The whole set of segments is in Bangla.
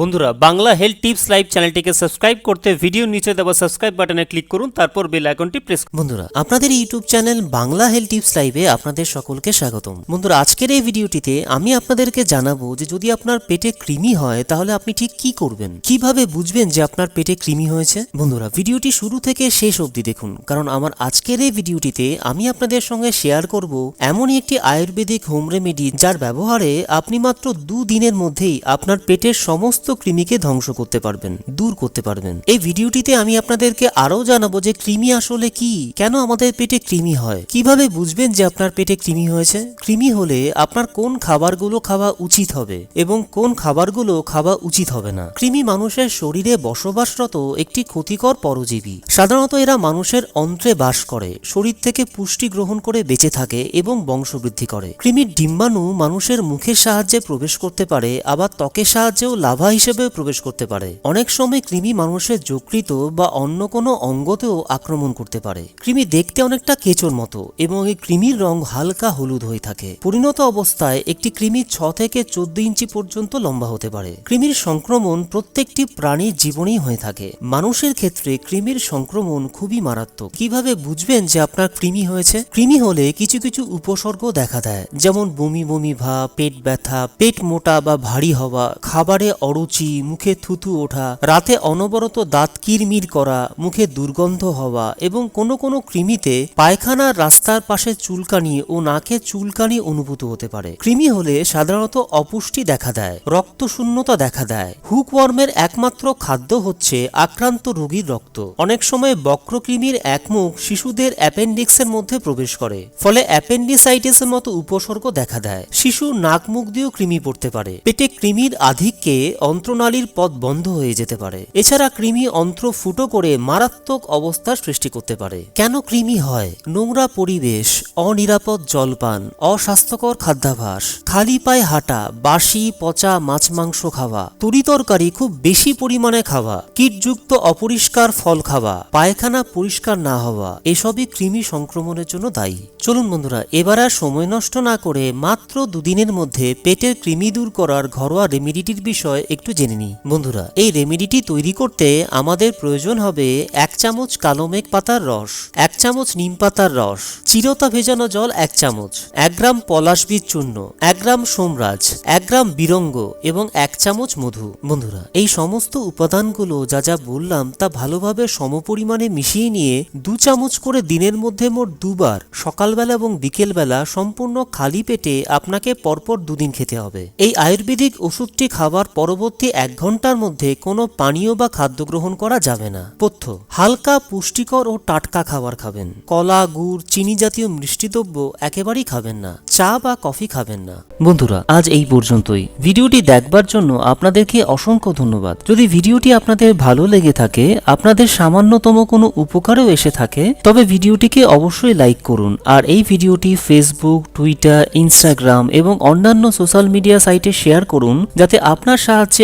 বন্ধুরা, বাংলা হেলথ টিপস লাইভ চ্যানেলটিকে সাবস্ক্রাইব করতে ভিডিও নিচে দেওয়া সাবস্ক্রাইব বাটনে ক্লিক করুন, তারপর বেল আইকনটি প্রেস বন্ধুরা, আপনাদের YouTube channel Bangla health tips লাইভে আপনাদের সকলকে স্বাগতম। বন্ধুরা, আজকের এই ভিডিওটিতে আমি আপনাদেরকে জানাব যে যদি আপনার পেটে কৃমি হয়, তাহলে আপনি ঠিক কি করবেন? কীভাবে বুঝবেন যে আপনার পেটে কৃমি হয়েছে? বন্ধুরা, ভিডিওটি শুরু থেকে শেষ অবধি দেখুন, কারণ আমার আজকের এই ভিডিওটিতে আমি আপনাদের সঙ্গে শেয়ার করব এমনই একটি আয়ুর্বেদিক হোম রেমেডি যার ব্যবহারে আপনি মাত্র দুদিনের মধ্যেই আপনার পেটের সমস্ত কৃমিকে ধ্বংস করতে পারবেন, দূর করতে পারবেন। এই ভিডিওটিতে আমি আপনাদেরকে আরও জানাব যে কৃমি আসলে কি, কেন আমাদের পেটে কৃমি হয়, কীভাবে বুঝবেন যে আপনার পেটে কৃমি হয়েছে? কৃমি হলে আপনার কোন খাবারগুলো খাওয়া উচিত হবে এবং কোন খাবারগুলো খাওয়া উচিত হবে না? কৃমি মানুষের শরীরে বসবাসরত একটি ক্ষতিকর পরজীবী। সাধারণত এরা মানুষের অন্ত্রে বাস করে, শরীর থেকে পুষ্টি গ্রহণ করে বেঁচে থাকে এবং বংশবৃদ্ধি করে। কৃমির ডিম্বাণু মানুষের মুখের সাহায্যে প্রবেশ করতে পারে, আবার ত্বকের সাহায্যেও লাভা হিসেবে প্রবেশ করতে পারে। অনেক সময় কৃমি মানুষের যকৃত বা অন্য কোনো অঙ্গতেও আক্রমণ করতে পারে। কৃমি দেখতে অনেকটা কেঁচোর মতো এবং এই কৃমির রং হালকা হলুদ হয়ে থাকে। পরিণত অবস্থায় একটি কৃমি ছ থেকে চোদ্দ ইঞ্চি পর্যন্ত লম্বা হতে পারে। কৃমির সংক্রমণ প্রত্যেকটি প্রাণীর জীবনেই হয়ে থাকে। মানুষের ক্ষেত্রে কৃমির সংক্রমণ খুবই মারাত্মক। কীভাবে বুঝবেন যে আপনার কৃমি হয়েছে? কৃমি হলে কিছু কিছু উপসর্গ দেখা দেয়। যেমন বমি বমি ভাব, পেট ব্যথা, পেট মোটা বা ভারী হওয়া, খাবারে অরুচি মুখে থুথু ওঠা, রাতে অনবরত দাঁত কিরমির করা, মুখে দুর্গন্ধ হওয়া এবং কোনো কোনো কৃমিতে পায়খানার রাস্তার পাশে চুলকানি ও নাকে চুলকানি অনুভূত হতে পারে। কৃমি হলে সাধারণত অপুষ্টি দেখা দেয় রক্ত শূন্যতা দেখা দেয়। হুকওয়ার্মের একমাত্র খাদ্য হচ্ছে আক্রান্ত রোগীর রক্ত। অনেক সময় বক্রকৃমির একমুখ শিশুদের অ্যাপেন্ডিক্সের মধ্যে প্রবেশ করে, ফলে অ্যাপেন্ডিসাইটিসের মতো উপসর্গ দেখা দেয়। শিশু নাক মুখ দিয়েও কৃমি পড়তে পারে। পেটে কৃমির আধিক্যে অন্ত্রনালীর পথ বন্ধ হয়ে যেতে পারে। এছাড়া কৃমি অন্ত্র ফুটো করে মারাত্মক অবস্থার সৃষ্টি করতে পারে। কেন কৃমি হয়? নোংরা পরিবেশ, অনিরাপদ জলপান, অস্বাস্থ্যকর খাদ্যাভাস, খালি পায়ে হাঁটা, বাসি, পচা মাছ মাংস খাওয়া তরিতরকারি খুব বেশি পরিমাণে খাওয়া, কীটযুক্ত অপরিষ্কার ফল খাওয়া, পায়খানা পরিষ্কার না হওয়া, এসবই কৃমি সংক্রমণের জন্য দায়ী। চলুন বন্ধুরা, এবার আর সময় নষ্ট না করে মাত্র দুদিনের মধ্যে পেটের কৃমি দূর করার ঘরোয়া রেমিডিটির বিষয়ে একটু জেনে নিই। বন্ধুরা, এই রেমিডিটি তৈরি করতে আমাদের প্রয়োজন হবে এক চামচ কালো মেঘ পাতার রস, এক চামচ নিম পাতার রস, চিরতা ভেজানো জল এক চামচ, এক গ্রাম পলাশ বীজ চূর্ণ, এক গ্রাম সোমরাজ, এক গ্রাম বিরঙ্গ এবং এক চামচ মধু। বন্ধুরা, এই সমস্ত উপাদানগুলো যা যা বললাম তা ভালোভাবে সমপরিমাণে মিশিয়ে নিয়ে দু চামচ করে দিনের মধ্যে মোট দুবার, সকালবেলা এবং বিকেলবেলা সম্পূর্ণ খালি পেটে আপনাকে পরপর দুদিন খেতে হবে। এই আয়ুর্বেদিক ওষুধটি খাবার পরবর্তী এক ঘণ্টার মধ্যে কোনো পানীয় বা খাদ্য গ্রহণ করা যাবে না। পথ্য, হালকা পুষ্টিকর ও টাটকা খাবার খাবেন। কলা, গুড়, চিনি জাতীয় মিষ্টিদ্রব্য একেবারেই খাবেন না। চা বা কফি খাবেন না। বন্ধুরা, আজ এই পর্যন্তই। ভিডিওটি দেখবার জন্য আপনাদেরকে অসংখ্য ধন্যবাদ। যদি ভিডিওটি আপনাদের ভালো লেগে থাকে, আপনাদের সামান্যতম কোনো উপকারেও এসে থাকে, তবে ভিডিওটিকে অবশ্যই লাইক করুন। আর এই ভিডিওটি ফেসবুক টুইটার ইনস্টাগ্রাম এবং অন্যান্য সোশ্যাল মিডিয়া সাইটে শেয়ার করুন, যাতে আপনার সাহায্যে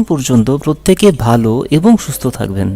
ততক্ষণ পর্যন্ত প্রত্যেকে ভালো এবং সুস্থ থাকবেন।